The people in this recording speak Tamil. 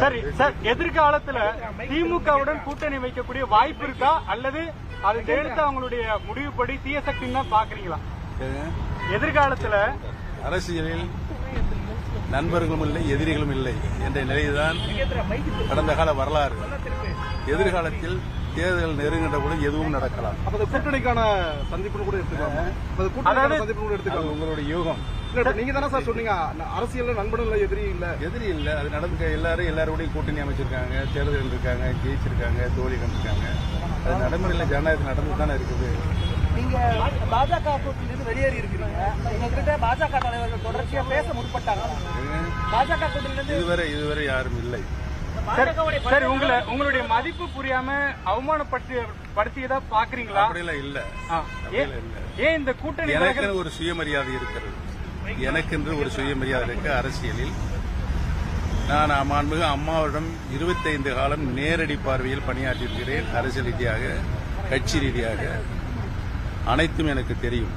சரி சார் எதிர்காலத்துல திமுகவுடன் கூட்டணி வைக்கக்கூடிய வாய்ப்பு இருக்கா? அல்லது அது ஜெயலலிதா அவங்களுடைய முடிவுப்படி தீய சக்தின்னு தான் பாக்குறீங்களா? எதிர்காலத்துல அரசியலில் நண்பர்களும் இல்லை எதிரிகளும் இல்லை என்ற நிலைதான் கடந்த கால வரலாறு. எதிர்காலத்தில் தேர்தல் நெருங்கின்ற கூட எதுவும் நடக்கலாம். கூட்டணிக்கான சந்திப்புன்னு கூட எடுத்துக்கலாம்? அதாவது- உங்களுடைய யூகம். நீங்க தானே சார் சொன்னீங்க. ந- அரசியல்ல நண்பனும் இல்ல எதிரி இல்ல. எதிரி இல்லை. அது நடந்து எல்லாரும் எல்லாரோடையும் கூட்டணி அமைச்சிருக்காங்க. தேர்தல் இருக்காங்க ஜெயிச்சிருக்காங்க தோல்வி கண்டிருக்காங்க. அது நடைமுறையில் ஜனநாயகத்தில் நடந்து தானே இருக்குது. நீங்க பாஜக கூட்டணியிலிருந்து வெளியேறி இருக்கிறீங்க. உங்ககிட்ட பாஜக தலைவர்கள் தொடர்ச்சியா பேச முற்பட்டாங்க பாஜக கூட்டணியிலிருந்து இதுவரை இதுவரை யாரும் இல்லை. சரி, உங்களை உங்களுடைய மதிப்பு புரியாம அவமானப்படுத்தி படுத்தியதா பாக்குறீங்களா? அப்படியெல்லாம் இல்லை. ஏன் இந்த கூட்டணி எனக்கென்று ஒரு சுயமரியாதை இருக்கிறது. எனக்கென்று ஒரு சுயமரியாதை இருக்கு அரசியலில் நான் மாண்புமிகு அம்மாவிடம் 25 காலம் நேரடி பார்வையில் பணியாற்றியிருக்கிறேன். அரசியல் ரீதியாக கட்சி ரீதியாக அனைத்தும் எனக்கு தெரியும்.